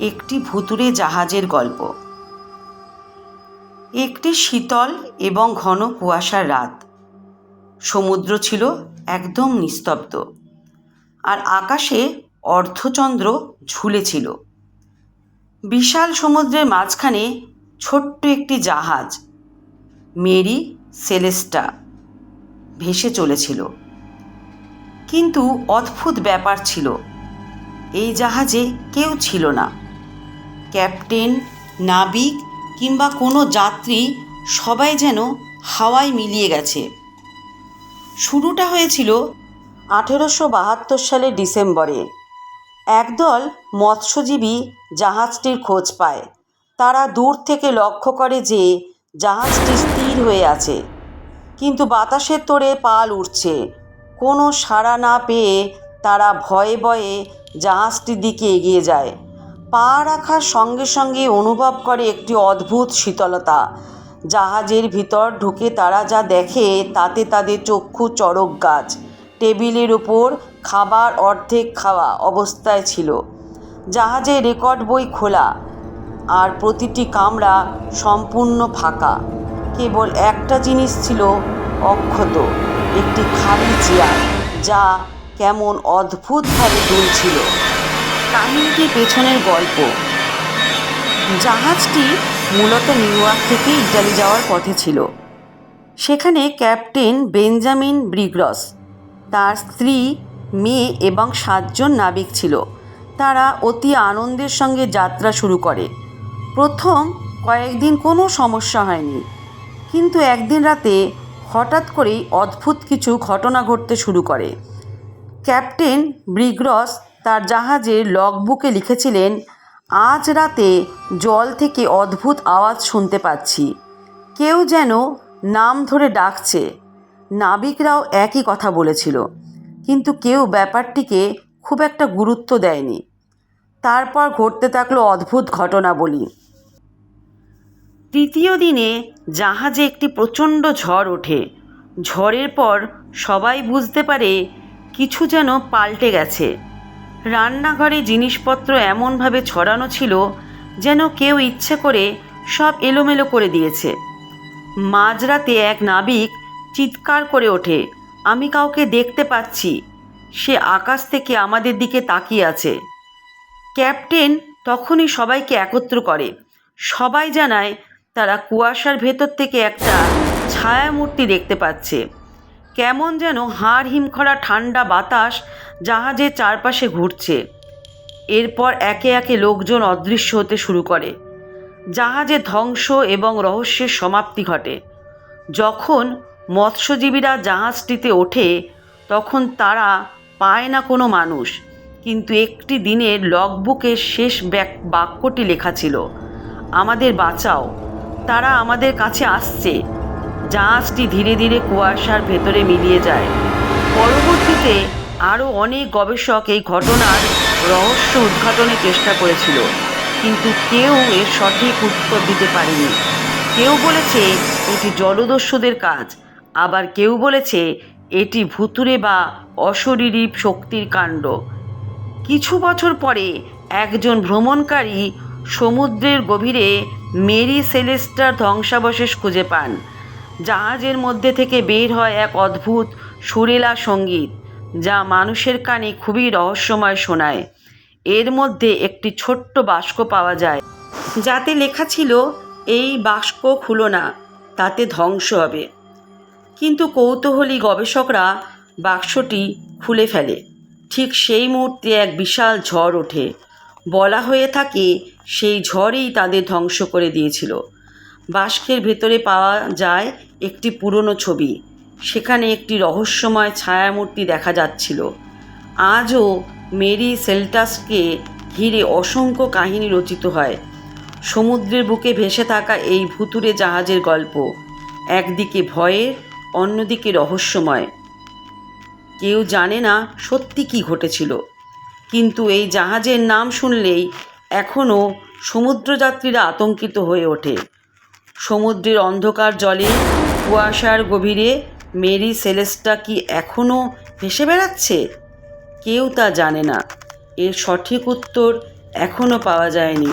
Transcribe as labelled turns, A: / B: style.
A: একটি ভুতুরে জাহাজের গল্প। একটি শীতল এবং ঘন কুয়াশার রাত। সমুদ্র ছিল একদম নিস্তব্ধ, আর আকাশে অর্ধচন্দ্র ঝুলেছিল বিশাল সমুদ্রের মাঝখানে ছোট্ট একটি জাহাজ, মেরি সেলেস্টা, ভেসে চলেছিল। কিন্তু অদ্ভুত ব্যাপার ছিল, এই জাহাজে কেউ ছিল না। ক্যাপ্টেন, নাবিক কিংবা কোনো যাত্রী সবাই যেন হাওয়ায় মিলিয়ে গেছে। শুরুটা হয়েছিল আঠেরোশো বাহাত্তর সালের ডিসেম্বরে। একদল মৎস্যজীবী জাহাজটির খোঁজ পায়। তারা দূর থেকে লক্ষ্য করে যে জাহাজটি স্থির হয়ে আছে। কিন্তু বাতাসের তোড়ে পাল উঠছে কোনো সাড়া না পেয়ে তারা ভয়ে ভয়ে জাহাজটির দিকে এগিয়ে যায়। পা রাখার সঙ্গে সঙ্গে অনুভব করে একটি অদ্ভুত শীতলতা। জাহাজের ভিতর ঢুকে তারা যা দেখে তাতে তাদের চক্ষু চড়ক গাছ। টেবিলের উপর খাবার অর্ধেক খাওয়া অবস্থায় ছিল। জাহাজে রেকর্ড বই খোলা আর প্রতিটি কামরা সম্পূর্ণ ফাঁকা। কেবল একটা জিনিস ছিল অক্ষত, একটি খালি চেয়ার, যা কেমন অদ্ভুতভাবে দুলছিল। কাহিনীটির পেছনের গল্প। জাহাজটি মূলত নিউ ইয়র্ক থেকে ইটালি যাওয়ার পথে ছিল। সেখানে ক্যাপ্টেন বেঞ্জামিন ব্রিগ্রস, তার স্ত্রী, মেয়ে এবং সাতজন নাবিক ছিল। তারা অতি আনন্দের সঙ্গে যাত্রা শুরু করে। প্রথম কয়েকদিন কোনো সমস্যা হয়নি। কিন্তু একদিন রাতে হঠাৎ করেই অদ্ভুত কিছু ঘটনা ঘটতে শুরু করে। ক্যাপ্টেন ব্রিগ্রস তার জাহাজের লগবুকে লিখেছিলেন, আজ রাতে জল থেকে অদ্ভুত আওয়াজ শুনতে পাচ্ছি। কেউ যেন নাম ধরে ডাকছে। নাবিকরাও একই কথা বলেছিল, কিন্তু কেউ ব্যাপারটিকে খুব একটা গুরুত্ব দেয়নি। তারপর ঘটতে থাকল অদ্ভুত ঘটনা বলি তৃতীয় দিনে জাহাজে একটি প্রচণ্ড ঝড় ওঠে। ঝড়ের পর সবাই বুঝতে পারে, কিছু যেন পাল্টে গেছে। রান্নাঘরে জিনিসপত্র এমনভাবে ছড়ানো ছিল যেন কেউ ইচ্ছে করে সব এলোমেলো করে দিয়েছে। মাঝরাতে এক নাবিক চিৎকার করে ওঠে, আমি কাউকে দেখতে পাচ্ছি। সে আকাশ থেকে আমাদের দিকে তাকিয়ে আছে। ক্যাপ্টেন তখনই সবাইকে একত্র করে। সবাই জানায়, তারা কুয়াশার ভেতর থেকে একটা ছায়ামূর্তি দেখতে পাচ্ছে। কেমন যেন হাড় হিমখরা ঠান্ডা বাতাস জাহাজের চারপাশে ঘুরছে। এরপর একে একে লোকজন অদৃশ্য হতে শুরু করে। জাহাজে ধ্বংস এবং রহস্যের সমাপ্তি ঘটে। যখন মৎস্যজীবীরা জাহাজটিতে ওঠে, তখন তারা পায় না কোনো মানুষ। কিন্তু একটি দিনের লগবুকের শেষ বাক্যটি লেখা ছিল, আমাদের বাঁচাও, তারা আমাদের কাছে আসছে। জাহাজটি ধীরে ধীরে কুয়াশার ভেতরে মিলিয়ে যায়। পরবর্তীতে আরও অনেক গবেষক এই ঘটনার রহস্য উদ্ঘাটনের চেষ্টা করেছিল, কিন্তু কেউ এর সঠিক উত্তর দিতে পারেনি। কেউ বলেছে, এটি জলদস্যুদের কাজ। আবার কেউ বলেছে, এটি ভুতুরে বা অশরীরী শক্তির কাণ্ড। কিছু বছর পরে একজন ভ্রমণকারী সমুদ্রের গভীরে মেরি সেলেস্টার ধ্বংসাবশেষ খুঁজে পান। জাহাজের মধ্যে থেকে বের হয় এক অদ্ভুত, সুরেলা সংগীত, যা মানুষের কানে খুবই রহস্যময় শোনায়। এর মধ্যে একটি ছোট্ট বাস্ক পাওয়া যায়। যাতে লেখা ছিল, এই বাস্ক খুলো না, তাতে ধ্বংস হবে। কিন্তু কৌতূহলী গবেষকরা বাক্সটি খুলে ফেলে। ঠিক সেই মুহূর্তে এক বিশাল ঝড় ওঠে। বলা হয়ে থাকে, সেই ঝড়ই তাদের ধ্বংস করে দিয়েছিল। বাস্কের ভেতরে পাওয়া যায় একটি পুরনো ছবি। সেখানে একটি রহস্যময় ছায়ামূর্তি দেখা যাচ্ছিল। আজও মেরি সেল্টাসকে ঘিরে অসংখ্য কাহিনী রচিত হয়। সমুদ্রের বুকে ভেসে থাকা এই ভুতুরে জাহাজের গল্প। একদিকে ভয়ের, অন্যদিকে রহস্যময়। কেউ জানে না সত্যি কি ঘটেছিল। কিন্তু এই জাহাজের নাম শুনলেই এখনও সমুদ্রযাত্রীরা আতঙ্কিত হয়ে ওঠে। সমুদ্রের অন্ধকার জলে কুয়াশার গভীরে মেরি সেলেস্টা কি এখনও ভেসে বেড়াচ্ছে? কেউ তা জানে না। এর সঠিক উত্তর এখনও পাওয়া যায়নি।